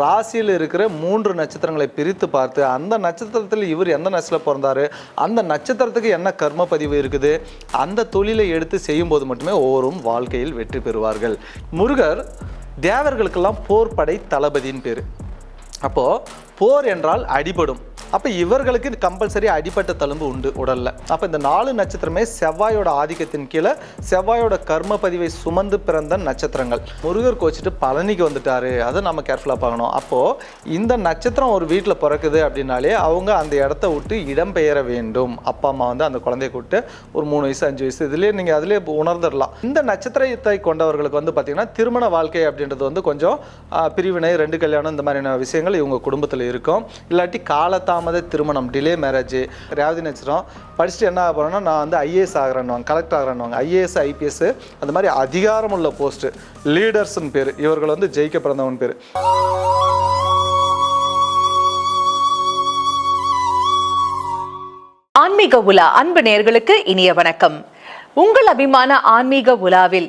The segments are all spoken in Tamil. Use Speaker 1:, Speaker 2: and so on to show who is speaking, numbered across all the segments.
Speaker 1: ராசியில் இருக்கிற மூன்று நட்சத்திரங்களை பிரித்து பார்த்து அந்த நட்சத்திரத்தில் இவர் எந்த நட்சத்திரத்தில் பிறந்தாரு அந்த நட்சத்திரத்துக்கு என்ன கர்ம பதிவு இருக்குது அந்த தொழிலை எடுத்து செய்யும்போது மட்டுமே ஒவ்வொரும் வாழ்க்கையில் வெற்றி பெறுவார்கள். முருகர் தேவர்களுக்கெல்லாம் போர் படை தளபதியின் பேர். அப்போது போர் என்றால் அடிபடும். அப்போ இவர்களுக்கு கம்பல்சரி அடிப்பட்ட தழும்பு உண்டு உடலில். அப்போ இந்த நாலு நட்சத்திரமே செவ்வாயோட ஆதிக்கத்தின் கீழே செவ்வாயோட கர்ம பதிவை சுமந்து பிறந்த நட்சத்திரங்கள். முருகர் கோச்சிட்டு பழனிக்கு வந்துட்டாரு. அதை நம்ம கேர்ஃபுல்லாக பார்க்கணும். அப்போது இந்த நட்சத்திரம் ஒரு வீட்டில் பிறக்குது அப்படின்னாலே அவங்க அந்த இடத்த விட்டு இடம்பெயர வேண்டும். அப்பா அம்மா வந்து அந்த குழந்தைய கூப்பிட்டு ஒரு மூணு வயசு அஞ்சு வயசு இதுலேயே நீங்கள் அதிலே உணர்ந்துடலாம். இந்த நட்சத்திரத்தை கொண்டவர்களுக்கு வந்து பார்த்திங்கன்னா திருமண வாழ்க்கை அப்படின்றது வந்து கொஞ்சம் பிரிவினை ரெண்டு கல்யாணம் இந்த மாதிரியான விஷயங்கள் இவங்க குடும்பத்தில் இருக்கும். இல்லாட்டி தாமத திருமணம் டிலே மேரேஜ் ரேவதி நட்சத்திரம். படிச்சுட்டு என்ன ஆக போகிறோன்னா நான் வந்து ஐஏஎஸ் ஆகிறேன்னுவாங்க கலெக்டர் ஆகிறேன்னுவாங்க. ஐஏஎஸ் ஐபிஎஸ் அந்த மாதிரி அதிகாரம் உள்ள போஸ்ட்டு லீடர்ஸ்னு பேர். இவர்கள் வந்து ஜெயிக்க பிறந்தவன் பேர்.
Speaker 2: ஆன்மீக உலா அன்பு நேர்களுக்கு இனிய வணக்கம். உங்கள் அபிமான ஆன்மீக உலாவில்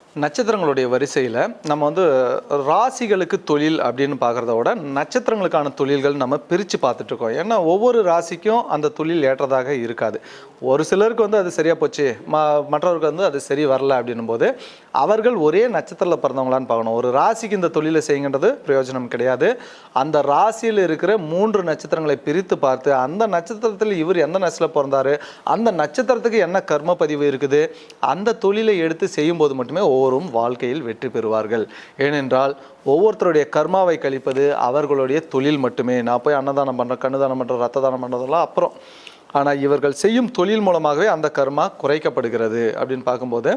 Speaker 1: நட்சத்திரங்களுடைய வரிசையில் நம்ம வந்து ராசிகளுக்கு தொழில் அப்படின்னு பார்க்குறத விட நட்சத்திரங்களுக்கான தொழில்கள் நம்ம பிரித்து பார்த்துட்ருக்கோம் ஏன்னா ஒவ்வொரு ராசிக்கும் அந்த தொழில் ஏற்றதாக இருக்காது. ஒரு சிலருக்கு வந்து அது சரியாக போச்சு. ம மற்றவருக்கு வந்து அது சரி வரல அப்படின்னும் போது அவர்கள் ஒரே நட்சத்திரத்தில் பிறந்தவங்களான்னு பார்க்கணும். ஒரு ராசிக்கு இந்த தொழிலை செய்யுங்கன்றது பிரயோஜனம் கிடையாது. அந்த ராசியில் இருக்கிற மூன்று நட்சத்திரங்களை பிரித்து பார்த்து அந்த நட்சத்திரத்தில் இவர் எந்த நட்சத்திரத்தில் பிறந்தாரு? அந்த நட்சத்திரத்துக்கு என்ன கர்ம பதிவு இருக்குது? அந்த தொழிலை எடுத்து செய்யும்போது மட்டுமே ஒவ்வொரும் வாழ்க்கையில் வெற்றி பெறுவார்கள். ஏனென்றால் ஒவ்வொருத்தருடைய கர்மாவை கழிப்பது அவர்களுடைய தொழில் மட்டுமே. நான் போய் அன்னதானம் பண்ணுறேன் கண்ணுதானம் பண்ணுறேன் ரத்த தானம் பண்ணுறதெல்லாம் அப்புறம். ஆனால் இவர்கள் செய்யும் தொழில் மூலமாகவே அந்த கர்மா குறைக்கப்படுகிறது அப்படின்னு பார்க்கும்போது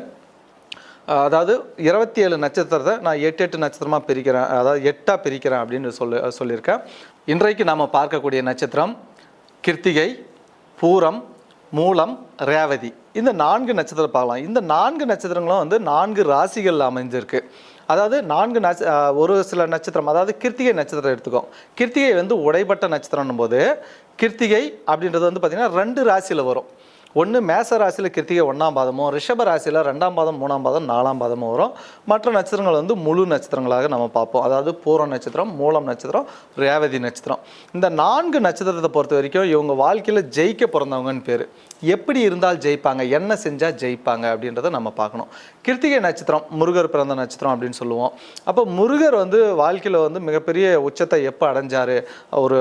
Speaker 1: அதாவது இருபத்தி ஏழு நட்சத்திரத்தை நான் எட்டு எட்டு நட்சத்திரமாக பிரிக்கிறேன் அதாவது எட்டாக பிரிக்கிறேன் அப்படின்னு சொல்லி சொல்லியிருக்கேன். இன்றைக்கு நாம் பார்க்கக்கூடிய நட்சத்திரம் கிருத்திகை பூரம் மூலம் ரேவதி. இந்த நான்கு நட்சத்திரம் பார்க்கலாம். இந்த நான்கு நட்சத்திரங்களும் வந்து நான்கு ராசிகள் அமைஞ்சிருக்கு. அதாவது நான்கு நட்ச ஒரு சில நட்சத்திரம் அதாவது கிருத்திகை நட்சத்திரம் எடுத்துக்கோம். கிருத்திகை வந்து உடைப்பட்ட நட்சத்திரம்னும் போது கிருத்திகை அப்படின்றது வந்து பார்த்திங்கன்னா ரெண்டு ராசியில் வரும். ஒன்று மேச ராசியில் கிருத்திகை ஒன்றாம் பாதமும் ரிஷப ராசியில் ரெண்டாம் பாதம் மூணாம் பாதம் நாலாம் பாதமும் வரும். மற்ற நட்சத்திரங்கள் வந்து முழு நட்சத்திரங்களாக நம்ம பார்ப்போம். அதாவது பூரம் நட்சத்திரம் மூலம் நட்சத்திரம் ரேவதி நட்சத்திரம். இந்த நான்கு நட்சத்திரத்தை பொறுத்த வரைக்கும் இவங்க வாழ்க்கையில் ஜெயிக்க பிறந்தவங்கன்னு பேர். எப்படி இருந்தால் ஜெயிப்பாங்க என்ன செஞ்சால் ஜெயிப்பாங்க அப்படின்றத நம்ம பார்க்கணும். கிருத்திகை நட்சத்திரம் முருகர் பிறந்த நட்சத்திரம் அப்படின்னு சொல்லுவோம். அப்போ முருகர் வந்து வாழ்க்கையில் வந்து மிகப்பெரிய உச்சத்தை எப்போ அடைஞ்சார்? ஒரு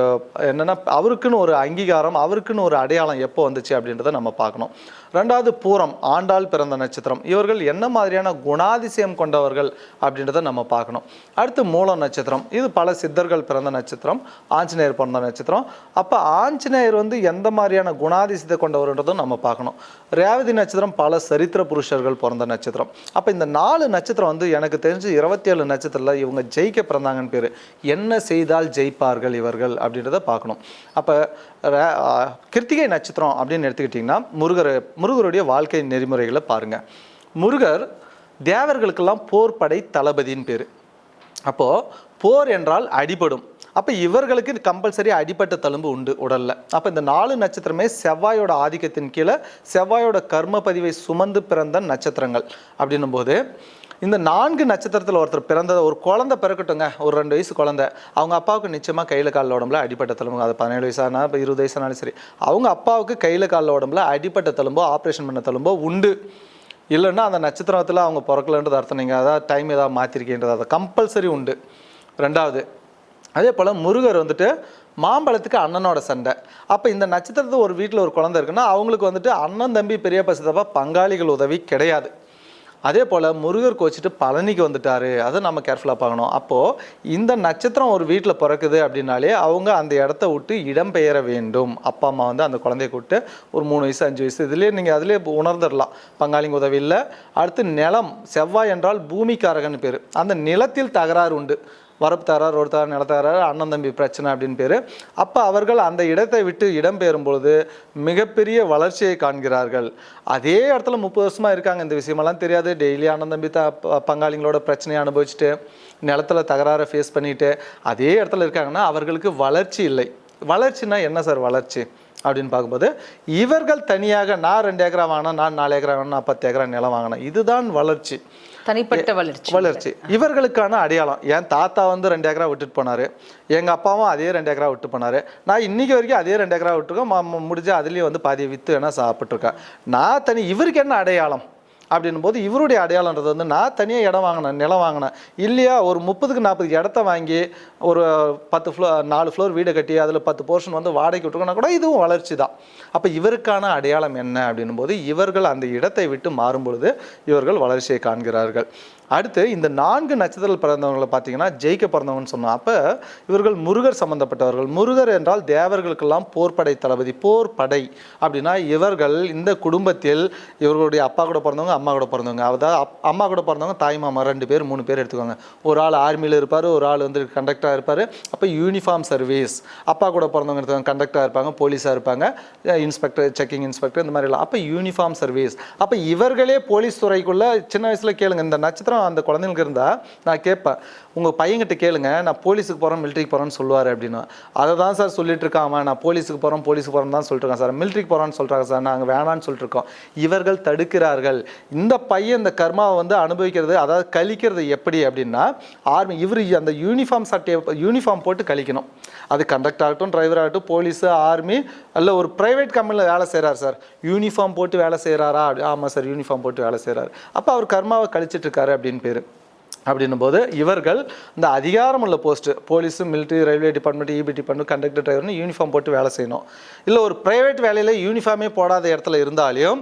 Speaker 1: என்னென்னா அவருக்குன்னு ஒரு அங்கீகாரம் அவருக்குன்னு ஒரு அடையாளம் எப்போ வந்துச்சு அப்படின்றத நம்ம பார்க்கணும். ரெண்டாவது பூரம் ஆண்டாள் பிறந்த நட்சத்திரம். இவர்கள் என்ன மாதிரியான குணாதிசயம் கொண்டவர்கள் அப்படின்றத நம்ம பார்க்கணும். அடுத்து மூல நட்சத்திரம். இது பல சித்தர்கள் பிறந்த நட்சத்திரம் ஆஞ்சநேயர் பிறந்த நட்சத்திரம். அப்போ ஆஞ்சநேயர் வந்து எந்த மாதிரியான குணாதிசயத்தை கொண்டவர்ன்றதும் நம்ம பார்க்கணும். ரேவதி நட்சத்திரம் பல சரித்திர புருஷர்கள் பிறந்த நட்சத்திரம். அப்போ இந்த நாலு நட்சத்திரம் வந்து எனக்கு தெரிஞ்சு இருபத்தி ஏழு நட்சத்திரத்தில் இவங்க ஜெயிக்க பிறந்தாங்கன்னு பேர். என்ன செய்தால் ஜெயிப்பார்கள் இவர்கள் அப்படின்றத பார்க்கணும். அப்போ ரே- கிருத்திகை நட்சத்திரம் அப்படின்னு எடுத்துக்கிட்டிங்கன்னா முருகர் முருகருடைய வாழ்க்கை நெறிமுறைகளை பாருங்கள் முருகர் தேவர்களுக்கெல்லாம் போர் படை தளபதின்னு பேர். அப்போது போர் என்றால் அடிபடும். அப்போ இவர்களுக்கு கம்பல்சரி அடிப்பட்ட தழும்பு உண்டு உடலில். அப்போ இந்த நாலு நட்சத்திரமே செவ்வாயோட ஆதிக்கத்தின் கீழே செவ்வாயோட கர்ம பதிவை சுமந்து பிறந்த நட்சத்திரங்கள் அப்படின்னும் போது இந்த நான்கு நட்சத்திரத்தில் ஒருத்தர் பிறந்த ஒரு குழந்தை பிறக்கட்டுங்க ஒரு ரெண்டு வயசு குழந்தை. அவங்க அப்பாவுக்கு நிச்சயமாக கையில் காலில் உடம்புல அடிப்பட்ட தழும்பு அது பதினேழு வயசானா இப்போ இருபது வயசானாலும் சரி. அவங்க அப்பாவுக்கு கையில் காலில் உடம்புல அடிப்பட்ட தழும்போ ஆப்ரேஷன் பண்ண தழும்போ உண்டு. இல்லைன்னா அந்த நட்சத்திரத்தில் அவங்க பிறக்கலன்றது அர்த்தம் நீங்கள் அதாவது டைம் ஏதாவது மாற்றிருக்கீன்றது அது கம்பல்சரி உண்டு. ரெண்டாவது அதே போல் முருகர் வந்துட்டு மாம்பழத்துக்கு அண்ணனோட சண்டை. அப்போ இந்த நட்சத்திரத்து ஒரு வீட்டில் ஒரு குழந்தை இருக்குன்னா அவங்களுக்கு வந்துட்டு அண்ணன் தம்பி பெரியப்பா சித்தப்பா பங்காளிகள் உதவி கிடையாது. அதே போல் முருகர் கோச்சிட்டு பழனிக்கு வந்துட்டாரு. அதை நம்ம கேர்ஃபுல்லாக பார்க்கணும். அப்போது இந்த நட்சத்திரம் ஒரு வீட்டில் பிறக்குது அப்படின்னாலே அவங்க அந்த இடத்த விட்டு இடம்பெயர வேண்டும். அப்பா அம்மா வந்து அந்த குழந்தைய கூப்பிட்டு ஒரு மூணு வயசு அஞ்சு வயசு இதுலேயே நீங்கள் அதிலே உணர்ந்துடலாம். பங்காளிங்க உதவி இல்லை. அடுத்து நிலம். செவ்வாய் என்றால் பூமிக்காரகன் பேர். அந்த நிலத்தில் தகராறு உண்டு. வரப்பு தகராறு ஒரு தகராறு அண்ணன் தம்பி பிரச்சனை அப்படின்னு பேர். அப்போ அவர்கள் அந்த இடத்தை விட்டு இடம்பெயரும் பொழுது மிகப்பெரிய வளர்ச்சியை காண்கிறார்கள். அதே இடத்துல முப்பது வருஷமாக இருக்காங்க. இந்த விஷயமெல்லாம் தெரியாது. டெய்லி அண்ணன் தம்பி த பங்காளிங்களோட பிரச்சனையை அனுபவிச்சுட்டு நிலத்துல தகராறை ஃபேஸ் பண்ணிட்டு அதே இடத்துல இருக்காங்கன்னா அவர்களுக்கு வளர்ச்சி இல்லை. வளர்ச்சினா என்ன சார் வளர்ச்சி? அப்படின்னு பார்க்கும்போது இவர்கள் தனியாக நான் ரெண்டு ஏக்கரா வாங்கினேன் நான் நாலு ஏக்கரா வாங்கினேன் நான் பத்து ஏக்கரா நிலம் வாங்கினேன். இதுதான் வளர்ச்சி.
Speaker 2: தனிப்பட்ட வளர்ச்சி.
Speaker 1: வளர்ச்சி. இவர்களுக்கான அடையாளம் என் தாத்தா வந்து ரெண்டு ஏக்கரா விட்டுட்டு போனாரு. எங்க அப்பாவும் அதே ரெண்டு ஏக்கரா விட்டு போனாரு. நான் இன்னைக்கு வரைக்கும் அதே ரெண்டு ஏக்கரா விட்டுருக்கேன் ம- ம- முடிஞ்சா அதுலயும் வந்து பாதியை வித்து வேணா சாப்பிட்டுருக்கேன். நான் தனி இவருக்கு என்ன அடையாளம்? அப்படின்னும் போது இவருடைய அடையாளன்றது வந்து நான் தனியாக இடம் வாங்கினேன் நிலம் வாங்கினேன் இல்லையா ஒரு முப்பதுக்கு நாற்பது இடத்த வாங்கி ஒரு பத்து ஃப்ளோ நாலு ஃப்ளோர் வீடு கட்டி அதில் பத்து போர்ஷன் வந்து வாடகைக்கு விட்டுருக்கோன்னா கூட இதுவும் வளர்ச்சி தான். அப்போ இவருக்கான அடையாளம் என்ன அப்படின்னும் போது இவர்கள் அந்த இடத்தை விட்டு மாறும் பொழுது இவர்கள் வளர்ச்சியை காண்கிறார்கள். அடுத்து இந்த நான்கு நட்சத்திரத்தில் பிறந்தவங்களை பார்த்தீங்கன்னா ஜெயிக்க பிறந்தவங்கன்னு சொன்னோம். அப்போ இவர்கள் முருகர் சம்பந்தப்பட்டவர்கள். முருகர் என்றால் தேவர்களுக்கெல்லாம் போர்ப்படை தளபதி போர்ப்படை அப்படின்னா இவர்கள் இந்த குடும்பத்தில் இவர்களுடைய அப்பா கூட பிறந்தவங்க அம்மா கூட பிறந்தவங்க. அதாவது அப்- அம்மா கூட பிறந்தவங்க தாய் மாமா ரெண்டு பேர் மூணு பேர் எடுத்துக்கோங்க. ஒரு ஆள் ஆர்மியில் இருப்பார் ஒரு ஆள் வந்து கண்டக்டராக இருப்பார். அப்போ யூனிஃபார்ம் சர்வீஸ் அப்பா கூட பிறந்தவங்க எடுத்துக்கோங்க கண்டக்டராக இருப்பாங்க போலீஸாக இருப்பாங்க இன்ஸ்பெக்டர் செக்கிங் இன்ஸ்பெக்டர் இந்த மாதிரிலாம். அப்போ யூனிஃபார்ம் சர்வீஸ் அப்போ இவர்களே போலீஸ் துறைக்குள்ளே சின்ன வயசில் கேளுங்க இந்த நட்சத்திரம் அந்த குழந்தைங்களுக்கு இருந்தால் நான் கேட்பேன் உங்கள் பையன்கிட்ட கேளுங்க நான் போலீஸுக்கு போகிறேன் மிலிட்ரிக்கு போகிறேன்னு சொல்லுவார் அப்படின்னு. அதை தான் சார் சொல்லிட்டு இருக்கான் அவன். நான் போலீஸுக்கு போகிறோம் போலீஸுக்கு போகிறோம் தான் சொல்லிட்டு சார். மிலிட்ரிக்கு போகிறான்னு சொல்கிறாங்க சார். நாங்கள் வேணான்னு சொல்லிட்டு இருக்கோம். இவர்கள் தடுக்கிறார்கள். இந்த பையன் இந்த கர்மாவை வந்து அனுபவிக்கிறது அதாவது கழிக்கிறது எப்படி அப்படின்னா ஆர்மி இவர் அந்த யூனிஃபார்ம் சட்டையை யூனிஃபார்ம் போட்டு கழிக்கணும். அது கண்டக்டர் ஆகட்டும் டிரைவர் ஆகட்டும் போலீஸு ஆர்மி அல்ல ஒரு ப்ரைவேட் கம்பெனியில் வேலை செய்கிறார் சார். யூனிஃபார்ம் போட்டு வேலை செய்கிறாரா ஆமாம் சார் யூனிஃபார்ம் போட்டு வேலை செய்கிறார் அப்போ அவர் கர்மாவை கழிச்சிட்டு இருக்காரு அப்படின்னு பேர். அப்படின்னும் போது இவர்கள் இந்த அதிகாரமுள்ள post police military railway department EB department conductor டிரைவர்னு uniform போட்டு வேலை செய்யணும். இல்லை ஒரு ப்ரைவேட் வேலையில் யூனிஃபார்மே போடாத இடத்துல இருந்தாலும்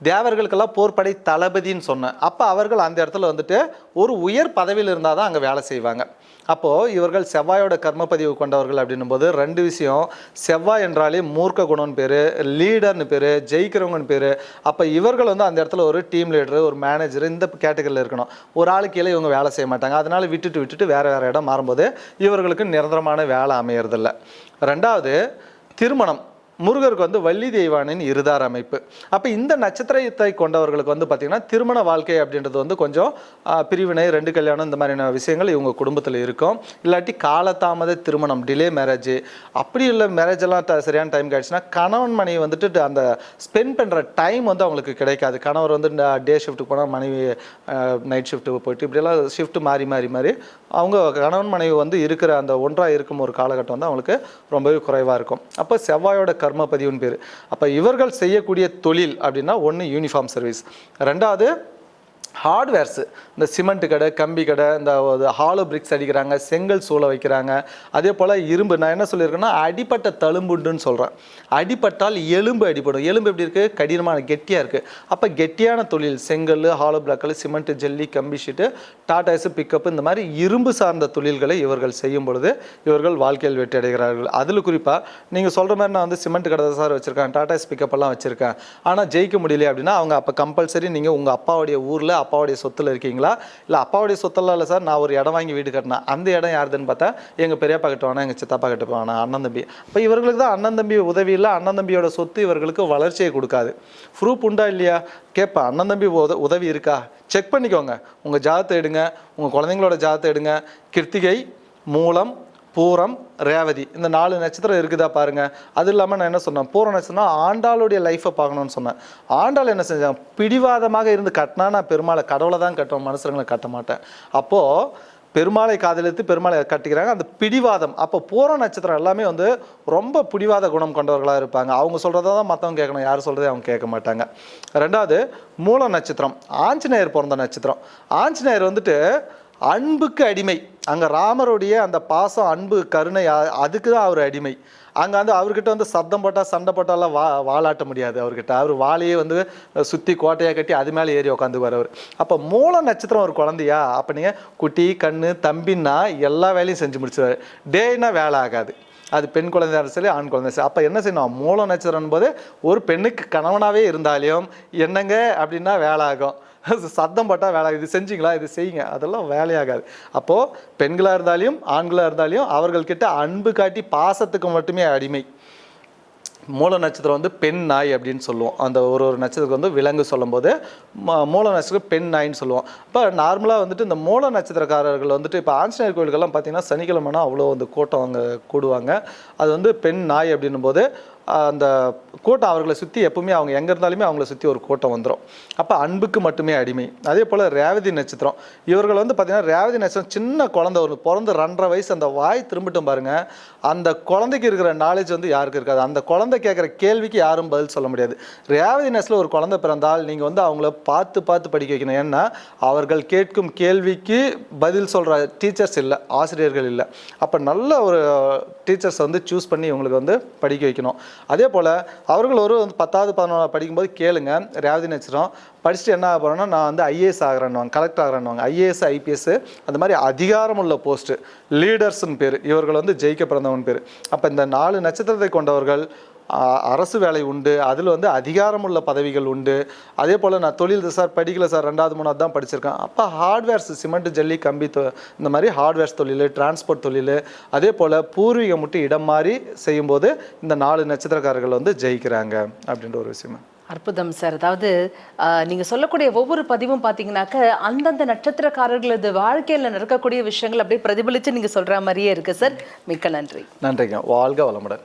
Speaker 1: தேவர்களுக்கெல்லாம் போர்ப்படை தளபதின்னு சொன்னேன். அப்போ அவர்கள் அந்த இடத்துல வந்துட்டு ஒரு உயர் பதவியில் இருந்தால் தான் அங்கே வேலை செய்வாங்க. அப்போது இவர்கள் செவ்வாயோட கர்மப்பதிவு கொண்டவர்கள் அப்படின்னும் போது ரெண்டு விஷயம். செவ்வாய் என்றாலே மூர்க்க குணம்னு பேர் லீடர்னு பேர் ஜெயிக்கிறவங்கன்னு பேர். அப்போ இவர்கள் வந்து அந்த இடத்துல ஒரு டீம் லீடரு ஒரு மேனேஜர் இந்த கேட்டகரியில் இருக்கணும். ஒரு ஆள் கீழே இவங்க வேலை செய்ய மாட்டாங்க. அதனால விட்டுட்டு விட்டுட்டு வேறு வேறு இடம் மாறும்போது இவர்களுக்கு நிரந்தரமான வேலை அமையறதில்ல. ரெண்டாவது திருமணம். முருகருக்கு வந்து வள்ளி தெய்வானின் இருதார் அமைப்பு. அப்போ இந்த நட்சத்திரத்தை கொண்டவர்களுக்கு வந்து பார்த்திங்கன்னா திருமண வாழ்க்கை அப்படின்றது வந்து கொஞ்சம் பிரிவினை ரெண்டு கல்யாணம் இந்த மாதிரியான விஷயங்கள் இவங்க குடும்பத்தில் இருக்கும். இல்லாட்டி காலதாமத திருமணம் டிலே மேரேஜ் அப்படி உள்ள மேரேஜ் எல்லாம் சரியான டைம் கிடச்சுன்னா கணவன் மனைவி வந்துட்டு அந்த ஸ்பெண்ட் பண்ணுற டைம் வந்து அவங்களுக்கு கிடைக்காது. கணவர் வந்து டே ஷிஃப்ட்டுக்கு போனால் மனைவி நைட் ஷிஃப்ட்டு போயிட்டு இப்படியெல்லாம் ஷிஃப்ட் மாறி மாறி மாறி அவங்க கணவன் மனைவி வந்து இருக்கிற அந்த ஒன்றாக இருக்கும் ஒரு காலகட்டம் வந்து அவங்களுக்கு ரொம்பவே குறைவாக இருக்கும். அப்போ செவ்வாயோட கர்ம பதிவுன்னு பேர். அப்போ இவர்கள் செய்யக்கூடிய தொழில் அப்படின்னா ஒன்று யூனிஃபார்ம் சர்வீஸ் ரெண்டாவது ஹார்ட்வேர்ஸு இந்த சிமெண்ட் கடை கம்பி கடை இந்த ஹாலோ பிரிக்ஸ் அடிக்கிறாங்க செங்கல் சூளை வைக்கிறாங்க. அதே போல் இரும்பு நான் என்ன சொல்லியிருக்கேன்னா அடிப்பட்ட தழும்புண்டுன்னு சொல்கிறேன் அடிப்பட்டால் எலும்பு அடிப்படும் எலும்பு எப்படி இருக்குது கடினமான கெட்டியாக இருக்குது அப்போ கெட்டியான தொழில் செங்கல் ஹாலோ பிளாக்கல் சிமெண்ட்டு ஜல்லி கம்பி ஷீட்டு டாட்டாஸு பிக்கப் இந்த மாதிரி இரும்பு சார்ந்த தொழில்களை இவர்கள் செய்யும் பொழுது இவர்கள் வாழ்க்கையில் வெற்றி அடைகிறார்கள். அதில் குறிப்பாக நீங்கள் சொல்கிற மாதிரி நான் வந்து சிமெண்ட் கடை தான் சார் வச்சுருக்கேன். டாட்டாஸ் பிக்கப் எல்லாம் வச்சுருக்கேன். ஆனால் ஜெயிக்க முடியல அப்படின்னா அவங்க அப்போ கம்பல்சரி நீங்கள் உங்கள் அப்பாவுடைய ஊரில் அப்பாவுடைய சொத்துல இருக்கீங்களா? இல்லை அப்பாவுடைய சொத்தெல்லாம் இல்லை சார் நான் ஒரு இடம் வாங்கி வீடு கட்டினேன். அந்த இடம் யாருதுன்னு பார்த்தா எங்கள் பெரியப்பா கிட்ட வேணா எங்கள் சித்தப்பா கிட்ட வேணா அண்ணன் தம்பி. அப்போ இவர்களுக்கு தான் அண்ணன் தம்பி உதவி இல்லை அண்ணன் தம்பியோட சொத்து இவர்களுக்கு வளர்ச்சியை கொடுக்காது. ப்ரூஃப் உண்டா இல்லையா? கேட்பேன் அண்ணன் தம்பி உத உதவி இருக்கா? செக் பண்ணிக்கோங்க. உங்கள் ஜாதத்தை எடுங்க. உங்கள் குழந்தைங்களோட ஜாதத்தை எடுங்க. கிருத்திகை மூலம் பூரம் ரேவதி இந்த நாலு நட்சத்திரம் இருக்குதா பாருங்க. அது இல்லாமல் நான் என்ன சொன்னேன்? பூர நட்சத்திரம்னா ஆண்டாளுடைய லைஃப்பை பார்க்கணும்னு சொன்னேன். ஆண்டாள் என்ன செஞ்சாங்க பிடிவாதமாக இருந்து கட்டினா நான் பெருமாளை கடவுளை தான் கட்டுவேன் மனுஷங்களை கட்ட மாட்டேன். அப்போது பெருமாளை காதலித்து பெருமாளை கட்டிக்கிறாங்க. அந்த பிடிவாதம் அப்போ பூர நட்சத்திரம் எல்லாமே வந்து ரொம்ப பிடிவாத குணம் கொண்டவர்களாக இருப்பாங்க. அவங்க சொல்கிறத தான் மற்றவங்க கேட்கணும். யார் சொல்கிறதே அவங்க கேட்க மாட்டாங்க. ரெண்டாவது மூல நட்சத்திரம் ஆஞ்சநேயர் பிறந்த நட்சத்திரம். ஆஞ்சநேயர் வந்துட்டு அன்புக்கு அடிமை. அங்கே ராமருடைய அந்த பாசம் அன்பு கருணை அதுக்கு தான் அவர் அடிமை. அங்கே வந்து அவர்கிட்ட வந்து சத்தம் போட்டால் சண்டை போட்டாலாம் வா வாளாட்ட முடியாது அவர்கிட்ட. அவர் வாழையே வந்து சுற்றி கோட்டையாக கட்டி அது மேலே ஏறி உட்காந்து அவர். அப்போ மூல நட்சத்திரம் ஒரு குழந்தையா அப்போ நீங்கள் குட்டி கண்ணு தம்பின்னா எல்லா வேலையும் செஞ்சு முடிச்சிடுவார் டேனா வேலை ஆகாது. அது பெண் குழந்தையாக சரி ஆண் குழந்தை சரி. அப்போ என்ன செய்யணும்? மூல நட்சத்திரம் போது ஒரு பெண்ணுக்கு கணவனாகவே இருந்தாலும் என்னங்க அப்படின்னா வேலை ஆகும். சத்தம் பட்டால் வேலை இது செஞ்சிங்களா இது செய்யுங்க. அதெல்லாம் வேலையாகாது. அப்போது பெண்களாக இருந்தாலும் ஆண்களாக இருந்தாலும் அவர்கள்கிட்ட அன்பு காட்டி பாசத்துக்கு மட்டுமே அடிமை. மூல நட்சத்திரம் வந்து பெண் நாய் அப்படின்னு சொல்லுவோம். அந்த ஒரு ஒரு நட்சத்திரத்துக்கு வந்து விலங்கு சொல்லும்போது ம- மூல நட்சத்திரம் பெண் நாய்ன்னு சொல்லுவோம். இப்போ நார்மலாக வந்துட்டு இந்த மூல நட்சத்திரக்காரர்கள் வந்துட்டு இப்போ ஆஞ்சநேயர் கோயிலுக்கெல்லாம் பார்த்தீங்கன்னா சனிக்கிழமைனா அவ்வளோ வந்து கூட்டம் அங்கே கூடுவாங்க. அது வந்து பெண் நாய் அப்படின்னும் போது அந்த கூட்டம் அவர்களை சுற்றி எப்பவுமே அவங்க எங்கே இருந்தாலுமே அவங்கள சுற்றி ஒரு கூட்டம் வந்துடும் அப்போ அன்புக்கு மட்டுமே அடிமை. அதே போல் ரேவதி நட்சத்திரம். இவர்கள் வந்து பார்த்திங்கன்னா ரேவதி நட்சத்திரம் சின்ன குழந்தை ஒரு பிறந்து ரெண்டரை வயசு அந்த வாய் திரும்பட்டும் பாருங்கள் அந்த குழந்தைக்கு இருக்கிற நாலேஜ் வந்து யாருக்கு இருக்காது. அந்த குழந்தை கேட்குற கேள்விக்கு யாரும் பதில் சொல்ல முடியாது. ரேவதி நட்சத்திரம் ஒரு குழந்தை பிறந்தால் நீங்கள் வந்து அவங்கள பார்த்து பார்த்து படிக்க வைக்கணும். ஏன்னா அவர்கள் கேட்கும் கேள்விக்கு பதில் சொல்கிற டீச்சர்ஸ் இல்லை ஆசிரியர்கள் இல்லை. அப்போ நல்ல ஒரு டீச்சர்ஸ் வந்து சூஸ் பண்ணி இவங்களுக்கு வந்து படிக்க வைக்கணும். அதே போல் அவர்கள் ஒரு வந்து பத்தாவது பதினொன்றாவது படிக்கும்போது கேளுங்க ரேவதி நட்சத்திரம். படிச்சுட்டு என்ன ஆக போகிறோன்னா நான் வந்து ஐஏஎஸ் ஆகிறேன்னுவாங்க கலெக்டர் ஆகிறேன்னுவாங்க. ஐஏஎஸ் ஐபிஎஸ் அந்த மாதிரி அதிகாரமுள்ள போஸ்ட்டு லீடர்ஸ்னு பேர். இவர்கள் வந்து ஜெயிக்க பிறந்தவன் பேர். அப்போ இந்த நாலு நட்சத்திரத்தை கொண்டவர்கள் அரசு வேலை உண்டு அதில் வந்து அதிகாரமுள்ள பதவிகள் உண்டு. அதே போல் நான் தொழில் சார் படிக்கல சார் ரெண்டாவது மூணாவது தான் படிச்சிருக்கேன். அப்போ ஹார்ட்வேர்ஸ் சிமெண்ட் ஜல்லி கம்பி தொ இந்த மாதிரி ஹார்ட்வேர்ஸ் தொழில் டிரான்ஸ்போர்ட் தொழில் அதே போல் பூர்வீகம் மட்டும் இடம் மாறி செய்யும்போது இந்த நாலு நட்சத்திரக்காரர்கள் வந்து ஜெயிக்கிறாங்க அப்படின்ற ஒரு விஷயம்.
Speaker 2: அற்புதம் சார். அதாவது ஆஹ், நீங்க சொல்லக்கூடிய ஒவ்வொரு பதிவும் பாத்தீங்கன்னாக்க அந்தந்த நட்சத்திரக்காரர்களது வாழ்க்கையில நடக்கக்கூடிய விஷயங்கள் அப்படியே பிரதிபலிச்சு நீங்க சொல்ற மாதிரியே இருக்கு சார். மிக்க நன்றி.
Speaker 1: நன்றிங்க. வாழ்க வளமுடன்.